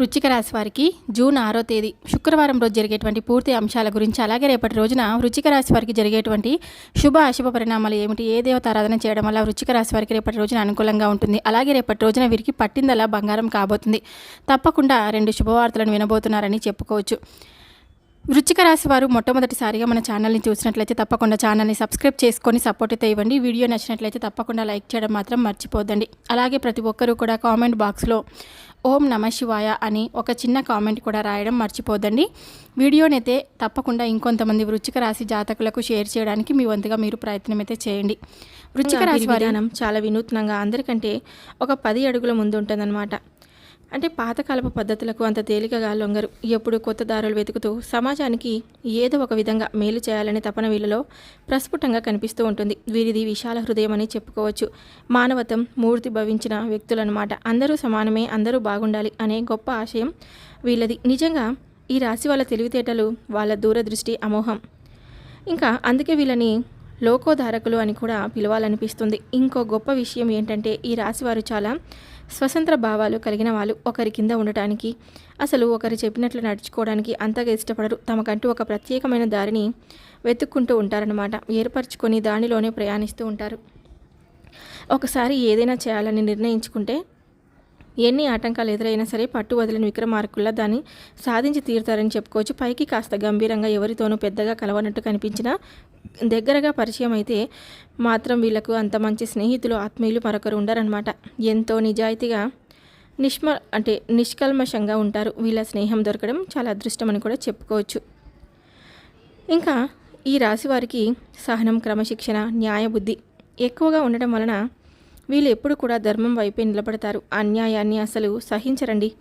వృచ్చిక రాశి వారికి జూన్ ఆరో తేదీ శుక్రవారం రోజు జరిగేటువంటి పూర్తి అంశాల గురించి అలాగే రేపటి రోజున వృచ్చిక రాశి వారికి జరిగేటువంటి శుభ అశుభ పరిణామాలు ఏమిటి ఏ దేవత ఆరాధన చేయడం వల్ల వృచ్చిక రాశి వారికి రేపటి రోజున అనుకూలంగా ఉంటుంది అలాగే రేపటి రోజున వీరికి పట్టిందలా బంగారం కాబోతుంది. తప్పకుండా రెండు శుభవార్తలను వినబోతున్నారని చెప్పుకోవచ్చు. వృశ్చిక రాశి వారు మొట్టమొదటిసారిగా మన ఛానల్ని చూసినట్లయితే తప్పకుండా ఛానల్ని సబ్స్క్రైబ్ చేసుకొని సపోర్ట్ అయితే ఇవ్వండి. వీడియో నచ్చినట్లయితే తప్పకుండా లైక్ చేయడం మాత్రం మర్చిపోద్దండి. అలాగే ప్రతి ఒక్కరూ కూడా కామెంట్ బాక్స్లో ఓం నమ శివాయ అని ఒక చిన్న కామెంట్ కూడా రాయడం మర్చిపోద్దండి. వీడియోనైతే తప్పకుండా ఇంకొంతమంది వృశ్చిక రాశి జాతకులకు షేర్ చేయడానికి మీ వంతుగా మీరు ప్రయత్నం అయితే చేయండి. వృశ్చిక రాశి వారి విధానం చాలా వినూత్నంగా అందరికంటే ఒక పది అడుగుల ముందు ఉంటుందన్నమాట. అంటే పాతకాలపు పద్ధతులకు అంత తేలికగా లొంగరు. ఎప్పుడు కొత్త దారులు వెతుకుతూ సమాజానికి ఏదో ఒక విధంగా మేలు చేయాలనే తపన వీళ్ళలో ప్రస్ఫుటంగా కనిపిస్తూ ఉంటుంది. వీరిది విశాల హృదయం అని చెప్పుకోవచ్చు. మానవతం మూర్తి భవించిన వ్యక్తులన్నమాట అందరూ సమానమే అందరూ బాగుండాలి అనే గొప్ప ఆశయం వీళ్ళది. నిజంగా ఈ రాశి వాళ్ళ తెలివితేటలు వాళ్ళ దూరదృష్టి అమోహం. ఇంకా అందుకే వీళ్ళని లోకోధారకులు అని కూడా పిలవాలనిపిస్తుంది. ఇంకో గొప్ప విషయం ఏంటంటే ఈ రాశివారు చాలా స్వతంత్ర భావాలు కలిగిన వాళ్ళు. ఒకరి కింద ఉండటానికి అసలు ఒకరు చెప్పినట్లు నడుచుకోవడానికి అంతగా ఇష్టపడరు. తమకంటూ ఒక ప్రత్యేకమైన దారిని వెతుక్కుంటూ ఉంటారనమాట ఏర్పరచుకొని దానిలోనే ప్రయాణిస్తూ ఉంటారు. ఒకసారి ఏదైనా చేయాలని నిర్ణయించుకుంటే ఎన్ని ఆటంకాలు ఎదురైనా సరే పట్టు వదిలిన విక్రమార్కుల్లా దాన్ని సాధించి తీరుతారని చెప్పుకోవచ్చు. పైకి కాస్త గంభీరంగా ఎవరితోనూ పెద్దగా కలవనట్టు కనిపించినా దగ్గరగా పరిచయం అయితే మాత్రం వీళ్ళకు అంత మంచి స్నేహితులు ఆత్మీయులు మరొకరు ఉండరనమాట ఎంతో నిజాయితీగా నిష్మ అంటే నిష్కల్మషంగా ఉంటారు. వీళ్ళ స్నేహం దొరకడం చాలా అదృష్టం అని కూడా చెప్పుకోవచ్చు. ఇంకా ఈ రాశి వారికి సహనం క్రమశిక్షణ న్యాయబుద్ధి ఎక్కువగా ఉండడం వలన వీళ్ళు ఎప్పుడు కూడా ధర్మం వైపే నిలబడతారు. అన్యాయాన్ని అసలు సహించరండి.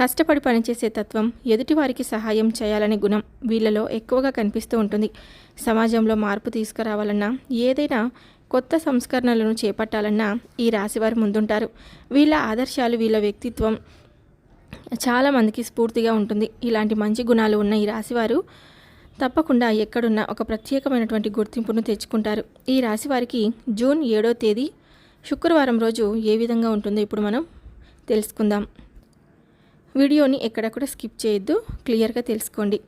కష్టపడి పనిచేసే తత్వం ఎదుటివారికి సహాయం చేయాలనే గుణం వీళ్ళలో ఎక్కువగా కనిపిస్తూ ఉంటుంది. సమాజంలో మార్పు తీసుకురావాలన్నా ఏదైనా కొత్త సంస్కరణలను చేపట్టాలన్నా ఈ రాశివారు ముందుంటారు. వీళ్ళ ఆదర్శాలు వీళ్ళ వ్యక్తిత్వం చాలామందికి స్ఫూర్తిగా ఉంటుంది. ఇలాంటి మంచి గుణాలు ఉన్న ఈ రాశివారు తప్పకుండా ఎక్కడున్నా ఒక ప్రత్యేకమైనటువంటి గుర్తింపును తెచ్చుకుంటారు. ఈ రాశివారికి జూన్ ఏడో తేదీ శుక్రవారం రోజు ఏ విధంగా ఉంటుందో ఇప్పుడు మనం తెలుసుకుందాం. వీడియోని ఎక్కడెక్కడ స్కిప్ చేయొద్దు క్లియర్గా తెలుసుకోండి.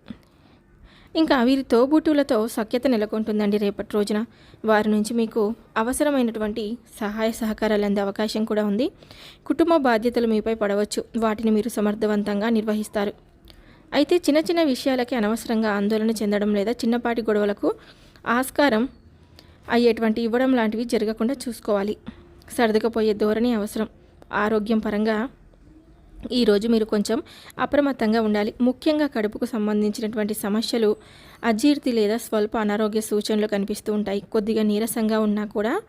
ఇంకా వీరి తోబుట్టులతో సఖ్యత నెలకొంటుందండి రేపటి రోజున. వారి నుంచి మీకు అవసరమైనటువంటి సహాయ సహకారాలు అందే అవకాశం కూడా ఉంది. కుటుంబ బాధ్యతలు మీపై పడవచ్చు. వాటిని మీరు సమర్థవంతంగా నిర్వహిస్తారు. అయితే చిన్న చిన్న విషయాలకి అనవసరంగా ఆందోళన చెందడం లేదా చిన్నపాటి గొడవలకు ఆస్కారం అయ్యేటువంటి ఇవ్వడం లాంటివి జరగకుండా చూసుకోవాలి. సర్దుకపోయే ధోరణి అవసరం. ఆరోగ్యం పరంగా ఈరోజు మీరు కొంచెం అప్రమత్తంగా ఉండాలి. ముఖ్యంగా కడుపుకు సంబంధించినటువంటి సమస్యలు అజీర్తి లేదా స్వల్ప అనారోగ్య సూచనలు కనిపిస్తూ ఉంటాయి. కొద్దిగా నీరసంగా ఉన్నా కూడా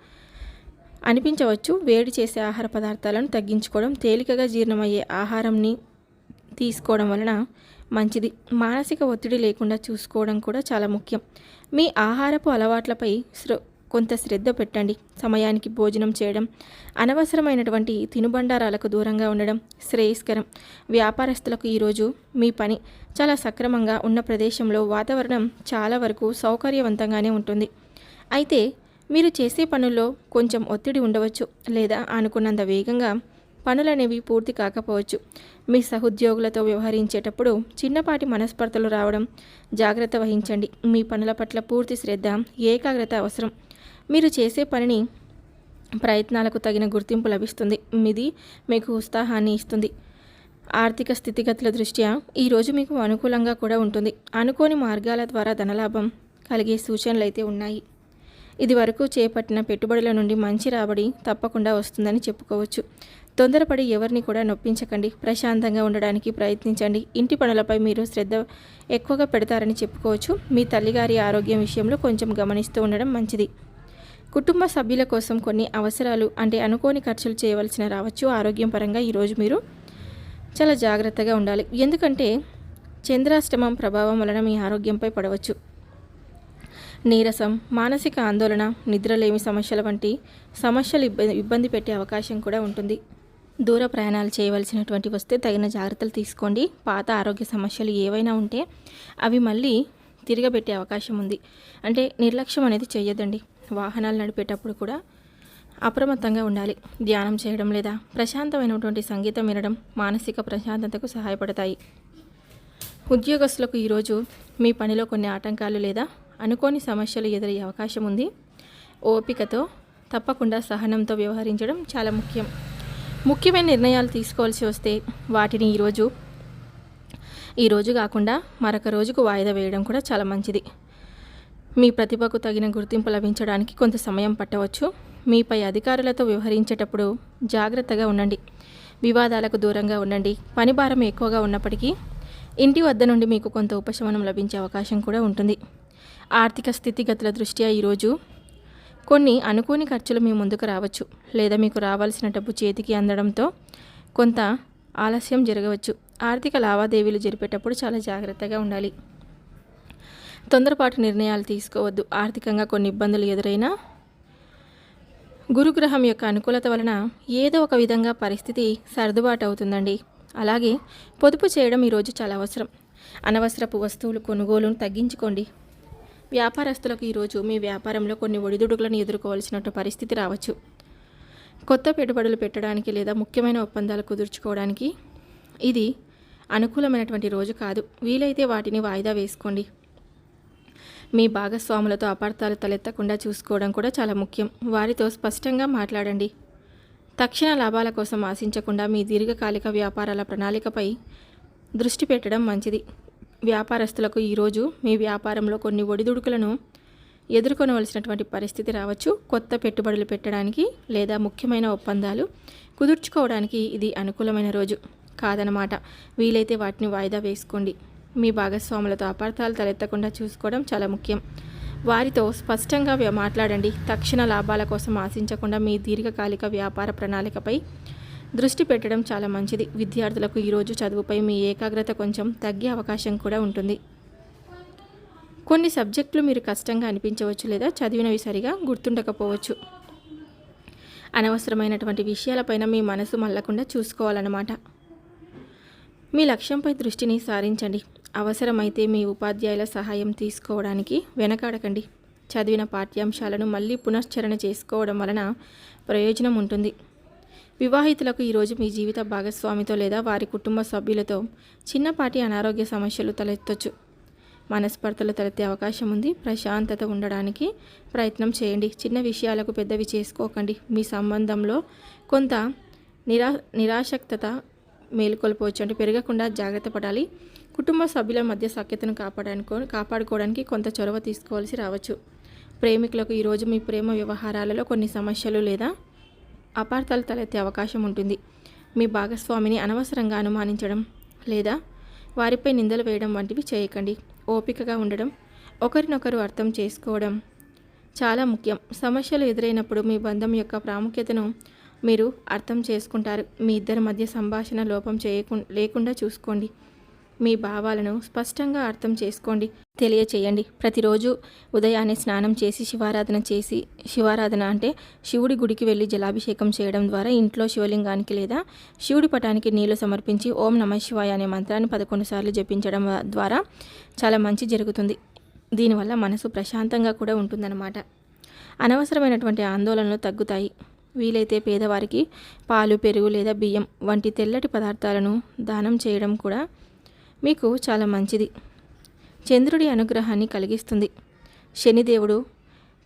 అనిపించవచ్చు. వేడి చేసే ఆహార పదార్థాలను తగ్గించుకోవడం తేలికగా జీర్ణమయ్యే ఆహారంని తీసుకోవడం వలన మంచిది. మానసిక ఒత్తిడి లేకుండా చూసుకోవడం కూడా చాలా ముఖ్యం. మీ ఆహారపు అలవాట్లపై శ్ర కొంత శ్రద్ధ పెట్టండి. సమయానికి భోజనం చేయడం అనవసరమైనటువంటి తినుబండారాలకు దూరంగా ఉండడం శ్రేయస్కరం. వ్యాపారస్తులకు ఈరోజు మీ పని. చాలా సక్రమంగా ఉన్న ప్రదేశంలో వాతావరణం చాలా వరకు సౌకర్యవంతంగానే ఉంటుంది. అయితే మీరు చేసే పనుల్లో కొంచెం ఒత్తిడి ఉండవచ్చు లేదా అనుకున్నంత వేగంగా పనులనేవి పూర్తి కాకపోవచ్చు. మీ సహోద్యోగులతో వ్యవహరించేటప్పుడు చిన్నపాటి మనస్పర్ధలు రావడం జాగ్రత్త వహించండి. మీ పనుల పట్ల పూర్తి శ్రద్ధ ఏకాగ్రత అవసరం. మీరు చేసే పనిని ప్రయత్నాలకు తగిన గుర్తింపు లభిస్తుంది. ఇది మీకు ఉత్సాహాన్ని ఇస్తుంది. ఆర్థిక స్థితిగతుల దృష్ట్యా ఈరోజు మీకు అనుకూలంగా కూడా ఉంటుంది. అనుకోని మార్గాల ద్వారా ధనలాభం కలిగే సూచనలు అయితే ఉన్నాయి. ఇది వరకు చేపట్టిన పెట్టుబడుల నుండి మంచి రాబడి తప్పకుండా వస్తుందని చెప్పుకోవచ్చు. తొందరపడి ఎవరిని కూడా నొప్పించకండి. ప్రశాంతంగా ఉండడానికి ప్రయత్నించండి. ఇంటి పనులపై మీరు శ్రద్ధ ఎక్కువగా పెడతారని చెప్పుకోవచ్చు. మీ తల్లిగారి ఆరోగ్యం విషయంలో కొంచెం గమనిస్తూ ఉండడం మంచిది. కుటుంబ సభ్యుల కోసం కొన్ని అవసరాలు అంటే అనుకోని ఖర్చులు చేయవలసిన రావచ్చు. ఆరోగ్యం పరంగా ఈరోజు మీరు చాలా జాగ్రత్తగా ఉండాలి. ఎందుకంటే చంద్రాష్టమం ప్రభావం వలన మీ ఆరోగ్యంపై పడవచ్చు. నీరసం మానసిక ఆందోళన నిద్రలేమి సమస్యల వంటి సమస్యలు ఇబ్బంది ఇబ్బంది పెట్టే అవకాశం కూడా ఉంటుంది. దూర ప్రయాణాలు చేయవలసినటువంటి వస్తే తగిన జాగ్రత్తలు తీసుకోండి. పాత ఆరోగ్య సమస్యలు ఏవైనా ఉంటే అవి మళ్ళీ తిరగబెట్టే అవకాశం ఉంది. అంటే నిర్లక్ష్యం అనేది చేయొద్దండి వాహనాలు నడిపేటప్పుడు కూడా అప్రమత్తంగా ఉండాలి. ధ్యానం చేయడం లేదా ప్రశాంతమైనటువంటి సంగీతం వినడం మానసిక ప్రశాంతతకు సహాయపడతాయి. ఉద్యోగస్తులకు ఈరోజు మీ పనిలో కొన్ని ఆటంకాలు లేదా అనుకోని సమస్యలు ఎదురయ్యే అవకాశం ఉంది. ఓపికతో తప్పకుండా సహనంతో వ్యవహరించడం చాలా ముఖ్యం. ముఖ్యమైన నిర్ణయాలు తీసుకోవాల్సి వస్తే వాటిని ఈరోజు ఈరోజు కాకుండా మరొక రోజుకు వాయిదా వేయడం కూడా చాలా మంచిది. మీ ప్రతిభకు తగిన గుర్తింపు లభించడానికి కొంత సమయం పట్టవచ్చు. మీపై అధికారులతో వ్యవహరించేటప్పుడు జాగ్రత్తగా ఉండండి. వివాదాలకు దూరంగా ఉండండి. పని భారం ఎక్కువగా ఉన్నప్పటికీ ఇంటి వద్ద నుండి మీకు కొంత ఉపశమనం లభించే అవకాశం కూడా ఉంటుంది. ఆర్థిక స్థితిగతుల దృష్ట్యా ఈరోజు కొన్ని అనుకోని ఖర్చులు మీ ముందుకు రావచ్చు. లేదా మీకు రావాల్సిన డబ్బు చేతికి అందడంతో కొంత ఆలస్యం జరగవచ్చు. ఆర్థిక లావాదేవీలు జరిపేటప్పుడు చాలా జాగ్రత్తగా ఉండాలి. తొందరపాటు నిర్ణయాలు తీసుకోవద్దు. ఆర్థికంగా కొన్ని ఇబ్బందులు ఎదురైనా గురుగ్రహం యొక్క అనుకూలత వలన ఏదో ఒక విధంగా పరిస్థితి సర్దుబాటు అవుతుందండి. అలాగే పొదుపు చేయడం ఈరోజు చాలా అవసరం. అనవసరపు వస్తువులు కొనుగోలును తగ్గించుకోండి. వ్యాపారస్తులకు ఈరోజు మీ వ్యాపారంలో కొన్ని ఒడిదుడుకులను ఎదుర్కోవాల్సినట్టు పరిస్థితి రావచ్చు. కొత్త పెట్టుబడులు పెట్టడానికి లేదా ముఖ్యమైన ఒప్పందాలు కుదుర్చుకోవడానికి ఇది అనుకూలమైనటువంటి రోజు కాదు. వీలైతే వాటిని వాయిదా వేసుకోండి. మీ భాగస్వాములతో అపార్థాలు తలెత్తకుండా చూసుకోవడం కూడా చాలా ముఖ్యం. వారితో స్పష్టంగా మాట్లాడండి. తక్షణ లాభాల కోసం ఆశించకుండా మీ దీర్ఘకాలిక వ్యాపారాల ప్రణాళికపై దృష్టి పెట్టడం మంచిది. వ్యాపారస్తులకు ఈరోజు మీ వ్యాపారంలో కొన్ని ఒడిదుడుకులను ఎదుర్కొనవలసినటువంటి పరిస్థితి రావచ్చు. కొత్త పెట్టుబడులు పెట్టడానికి లేదా ముఖ్యమైన ఒప్పందాలు కుదుర్చుకోవడానికి ఇది అనుకూలమైన రోజు. కాదనమాట వీలైతే వాటిని వాయిదా వేసుకోండి. మీ భాగస్వాములతో అపార్థాలు తలెత్తకుండా చూసుకోవడం చాలా ముఖ్యం. వారితో స్పష్టంగా మాట్లాడండి. తక్షణ లాభాల కోసం ఆశించకుండా మీ దీర్ఘకాలిక వ్యాపార ప్రణాళికపై దృష్టి పెట్టడం చాలా మంచిది. విద్యార్థులకు ఈరోజు చదువుపై మీ ఏకాగ్రత కొంచెం తగ్గే అవకాశం కూడా ఉంటుంది. కొన్ని సబ్జెక్టులు మీరు కష్టంగా అనిపించవచ్చు లేదా చదివినవి సరిగా గుర్తుండకపోవచ్చు. అనవసరమైనటువంటి విషయాలపైన మీ మనసు మళ్ళకుండా చూసుకోవాలన్నమాట. మీ లక్ష్యంపై దృష్టిని సారించండి. అవసరమైతే మీ ఉపాధ్యాయుల సహాయం తీసుకోవడానికి వెనకాడకండి. చదివిన పాఠ్యాంశాలను మళ్ళీ పునశ్చరణ చేసుకోవడం వలన ప్రయోజనం ఉంటుంది. వివాహితులకు ఈరోజు మీ జీవిత భాగస్వామితో లేదా వారి కుటుంబ సభ్యులతో చిన్నపాటి అనారోగ్య సమస్యలు తలెత్తొచ్చు. మనస్పర్ధలు తలెత్తే అవకాశం ఉంది. ప్రశాంతత ఉండడానికి ప్రయత్నం చేయండి. చిన్న విషయాలకు పెద్దవి చేసుకోకండి. మీ సంబంధంలో కొంత నిరా నిరాసక్తత మేలుకొల్పవచ్చు అంటే పెరగకుండా జాగ్రత్త పడాలి. కుటుంబ సభ్యుల మధ్య సఖ్యతను కాపాడానుకో కాపాడుకోవడానికి కొంత చొరవ తీసుకోవాల్సి రావచ్చు. ప్రేమికులకు ఈరోజు మీ ప్రేమ వ్యవహారాలలో కొన్ని సమస్యలు లేదా అపార్థాలు తలెత్తే అవకాశం ఉంటుంది. మీ భాగస్వామిని అనవసరంగా అనుమానించడం లేదా వారిపై నిందలు వేయడం వంటివి చేయకండి. ఓపికగా ఉండడం ఒకరినొకరు అర్థం చేసుకోవడం చాలా ముఖ్యం. సమస్యలు ఎదురైనప్పుడు మీ బంధం యొక్క ప్రాముఖ్యతను మీరు అర్థం చేసుకుంటారు. మీ ఇద్దరి మధ్య సంభాషణ లోపం చేయకు లేకుండా చూసుకోండి. మీ భావాలను స్పష్టంగా అర్థం చేసుకోండి. తెలియచేయండి. ప్రతిరోజు ఉదయాన్నే స్నానం చేసి శివారాధన చేసి శివారాధన అంటే శివుడి గుడికి వెళ్ళి జలాభిషేకం చేయడం ద్వారా ఇంట్లో శివలింగానికి లేదా శివుడి పటానికి నీళ్ళు సమర్పించి ఓం నమ శివాయ అనే మంత్రాన్ని పదకొండు సార్లు జపించడం ద్వారా చాలా మంచి జరుగుతుంది. దీనివల్ల మనసు ప్రశాంతంగా కూడా ఉంటుందన్నమాట. అనవసరమైనటువంటి ఆందోళనలు తగ్గుతాయి. వీలైతే పేదవారికి పాలు పెరుగు లేదా బియ్యం వంటి తెల్లటి పదార్థాలను దానం చేయడం కూడా మీకు చాలా మంచిది. చంద్రుడి అనుగ్రహాన్ని కలిగిస్తుంది. శనిదేవుడు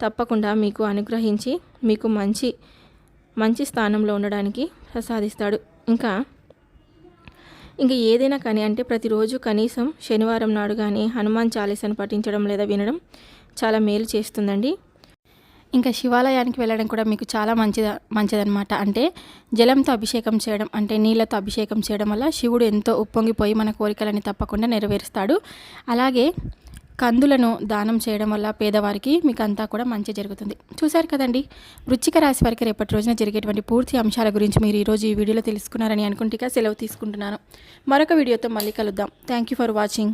తప్పకుండా మీకు అనుగ్రహించి మీకు మంచి మంచి స్థానంలో ఉండడానికి ప్రసాదిస్తాడు. ఇంకా ఇంకా ఏదైనా కానీ అంటే ప్రతిరోజు కనీసం శనివారం నాడు కానీ హనుమాన్ చాలీసాను పఠించడం లేదా వినడం చాలా మేలు చేస్తుందండి. ఇంకా శివాలయానికి వెళ్ళడం కూడా మీకు చాలా మంచిద మంచిదనమాట అంటే జలంతో అభిషేకం చేయడం అంటే నీళ్ళతో అభిషేకం చేయడం వల్ల శివుడు ఎంతో ఉప్పొంగిపోయి మన కోరికలని తప్పకుండా నెరవేరుస్తాడు. అలాగే కందులను దానం చేయడం వల్ల పేదవారికి మీకు అంతా కూడా మంచి జరుగుతుంది. చూశారు కదండి? వృచ్చిక రాశి వారికి రేపటి రోజున జరిగేటువంటి పూర్తి అంశాల గురించి మీరు ఈరోజు ఈ వీడియోలో తెలుసుకున్నారని అనుకుంటే సెలవు తీసుకుంటున్నాను. మరొక వీడియోతో మళ్ళీ కలుద్దాం. Thank you for watching